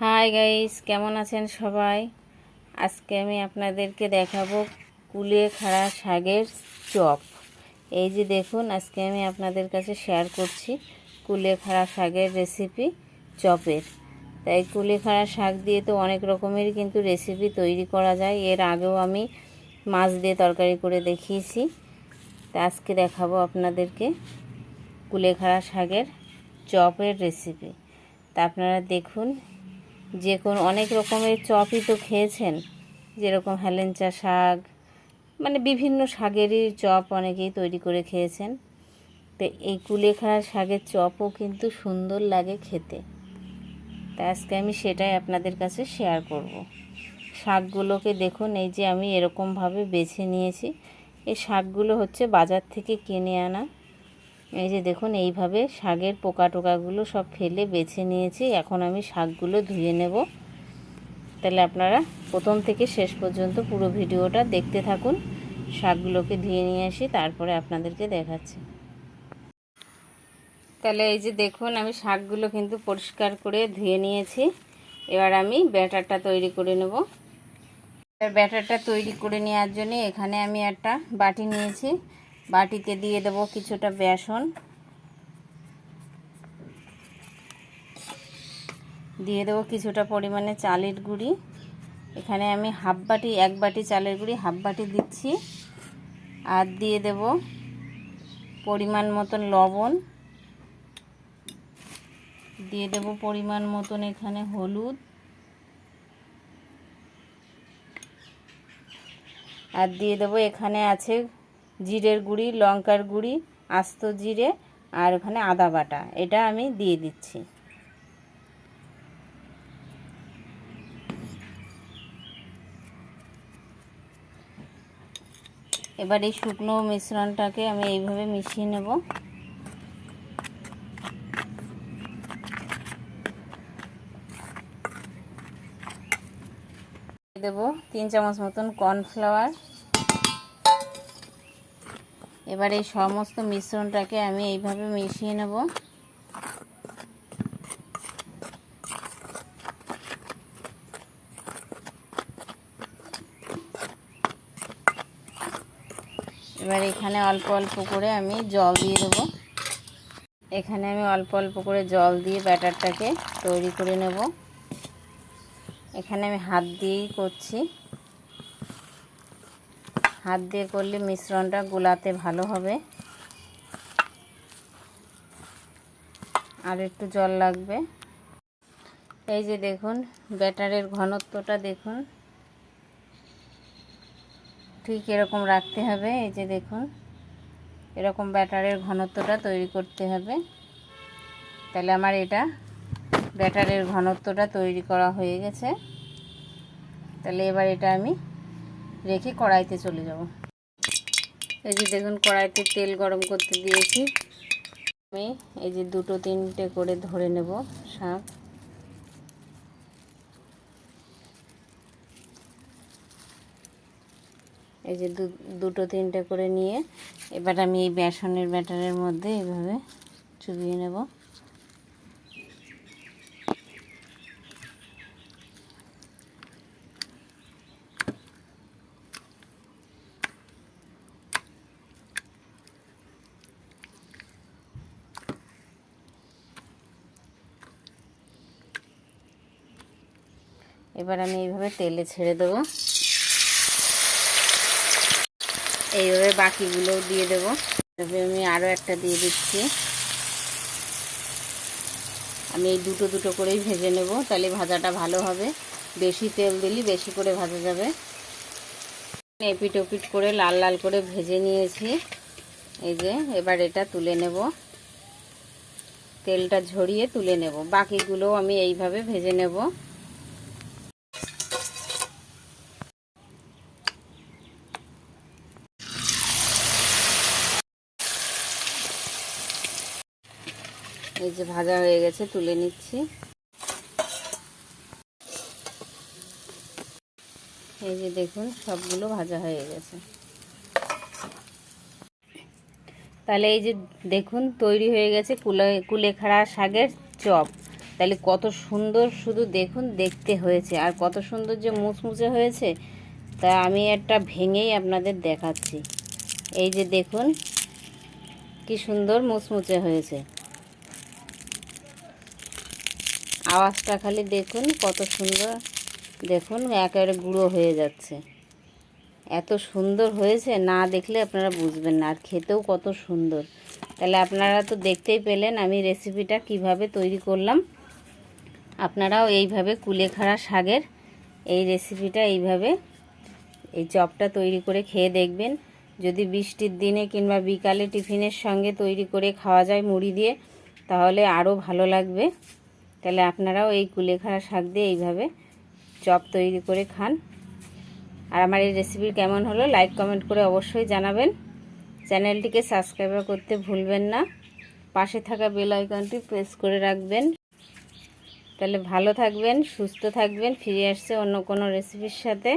Hi guys কেমন আছেন সবাই? আজকে আমি আপনাদেরকে দেখাবো কুলে খাড়া শাকের চপ। এই যে দেখুন, আজকে আমি আপনাদের কাছে শেয়ার করছি কুলে খাড়া শাকের রেসিপি চপের। তাই কুলে খাড়া শাক দিয়ে তো অনেক রকমেরই কিন্তু রেসিপি তৈরি করা যায়। এর আগেও আমি মাছ দিয়ে তরকারি করে দেখিয়েছি। তা আজকে দেখাবো আপনাদেরকে কুলেখাড়া শাকের চপের রেসিপি তা আপনারা দেখুন যে কোনো অনেক রকমের চপই তো খেয়েছেন, যেরকম হেলেঞ্চা শাক মানে বিভিন্ন শাকেরই চপ অনেকেই তৈরি করে খেয়েছেন। তো এই কুলেখাড়া শাকের চপও কিন্তু সুন্দর লাগে খেতে। তা আজকে আমি সেটাই আপনাদের কাছে শেয়ার করব। শাকগুলোকে দেখুন, এই যে আমি এরকমভাবে বেছে নিয়েছি। এই শাকগুলো হচ্ছে বাজার থেকে কিনে আনা এই যে দেখুন, এইভাবে শাকের পোকা টোকাগুলো সব ফেলে বেছে নিয়েছি। এখন আমি শাকগুলো ধুয়ে নেব। তাহলে আপনারা প্রথম থেকে শেষ পর্যন্ত পুরো ভিডিওটা দেখতে থাকুন। শাকগুলোকে ধুয়ে নিয়ে আসি, তারপরে আপনাদেরকে দেখাচ্ছি। তাহলে এই যে দেখুন, আমি শাকগুলো কিন্তু পরিষ্কার করে ধুয়ে নিয়েছি। এবার আমি ব্যাটারটা তৈরি করে নেব। ব্যাটারটা তৈরি করে নেওয়ার জন্য এখানে আমি একটা বাটি নিয়েছি। বাটিতে দিয়ে দেব কিছুটা বেসন। দিয়ে দেবো কিছুটা পরিমাণে চালের গুঁড়ি। এখানে আমি হাফ বাটি, এক বাটি চালের গুঁড়ি, হাফ বাটি দিচ্ছি। আর দিয়ে দেব পরিমাণ মতন লবণ। দিয়ে দেব পরিমাণ মতন এখানে হলুদ। আর দিয়ে দেবো এখানে আছে জিরের গুঁড়ি, লঙ্কার গুঁড়ি, আস্ত জিরে আর ওখানে আদা বাটা। এটা আমি দিয়ে দিচ্ছি। এবার এই শুকনো মিশ্রণটাকে আমি এইভাবে মিশিয়ে নেব। দেব তিন চামচ মতন কর্নফ্লাওয়ার। এবার এই সমস্ত মিশ্রণটাকে আমি এইভাবে মিশিয়ে নেব। এবার এখানে অল্প অল্প করে আমি জল দিয়ে দেবো। এখানে আমি অল্প অল্প করে জল দিয়ে ব্যাটারটাকে তৈরি করে নেব। এখানে আমি হাত দিয়েই করছি। হাত দিয়ে করলে মিশ্রণটা গোলাতে ভালো হবে। আর একটু জল লাগবে। এই যে দেখুন, ব্যাটারের ঘনত্বটা দেখুন। ঠিক এরকম রাখতে হবে, এই যে দেখুন। এরকম ব্যাটারের ঘনত্বটা তৈরি করতে হবে। তাহলে আমার এটা ব্যাটারের ঘনত্বটা তৈরি করা হয়ে গেছে। তাহলে এবার এটা আমি রেখে কড়াইতে চলে যাব। এই যে দেখুন, কড়াইতে তেল গরম করতে দিয়েছি। আমি এই যে দুটো তিনটে করে ধরে নেব শাক। এই যে দুটো তিনটে করে নিয়ে এবার আমি এই বেসনের ব্যাটারের মধ্যে এইভাবে চুবিয়ে নেব। এবার আমি এইভাবে তেলে ছেড়ে দেবো। এইভাবে বাকিগুলোও দিয়ে দেবো। তবে আমি আরও একটা দিয়ে দিচ্ছি। আমি এই দুটো দুটো করেই ভেজে নেব, তাহলে ভাজাটা ভালো হবে। বেশি তেল দিলে বেশি করে ভাজা যাবে। এপিট ওপিট করে লাল লাল করে ভেজে নিয়েছি। এই যে, এবার এটা তুলে নেব। তেলটা ঝরিয়ে তুলে নেব। বাকিগুলোও আমি এইভাবে ভেজে নেব। এই যে ভাজা হয়ে গেছে, তুলে নিচ্ছি। এই যে দেখুন, সবগুলো ভাজা হয়ে গেছে। তাহলে এই যে দেখুন, তৈরি হয়ে গেছে কুলে, কুলেখাড়া শাকের চপ। তাহলে কত সুন্দর শুধু দেখুন, দেখতে হয়েছে। আর কত সুন্দর যে মুচমুচে হয়েছে, তা আমি একটা ভেঙেই আপনাদের দেখাচ্ছি। এই যে দেখুন, কি সুন্দর মুচমুচে হয়েছে। আওয়াজটা খালি দেখুন, কত সুন্দর। দেখুন, একেবারে গুঁড়ো হয়ে যাচ্ছে। এত সুন্দর হয়েছে, না দেখলে আপনারা বুঝবেন না, আর খেতেও কত সুন্দর। তাহলে আপনারা তো দেখতেই পেলেন আমি রেসিপিটা কীভাবে তৈরি করলাম। আপনারাও এইভাবে কুলেখাড়া শাকের এই রেসিপিটা এইভাবে এই চপটা তৈরি করে খেয়ে দেখবেন। যদি বৃষ্টির দিনে কিংবা বিকালে টিফিনের সঙ্গে তৈরি করে খাওয়া যায় মুড়ি দিয়ে, তাহলে আরও ভালো লাগবে। তাহলে আপনারাও এই কুলেখাড়া শাক দিয়ে এইভাবে চপ তৈরি করে খান। আর আমার এই রেসিপি কেমন হলো লাইক কমেন্ট করে অবশ্যই জানাবেন। চ্যানেলটিকে সাবস্ক্রাইব করতে ভুলবেন না। পাশে থাকা বেল আইকনটি প্রেস করে রাখবেন। তাহলে ভালো থাকবেন, সুস্থ থাকবেন, ফিরে আসছে অন্য কোনো রেসিপির সাথে।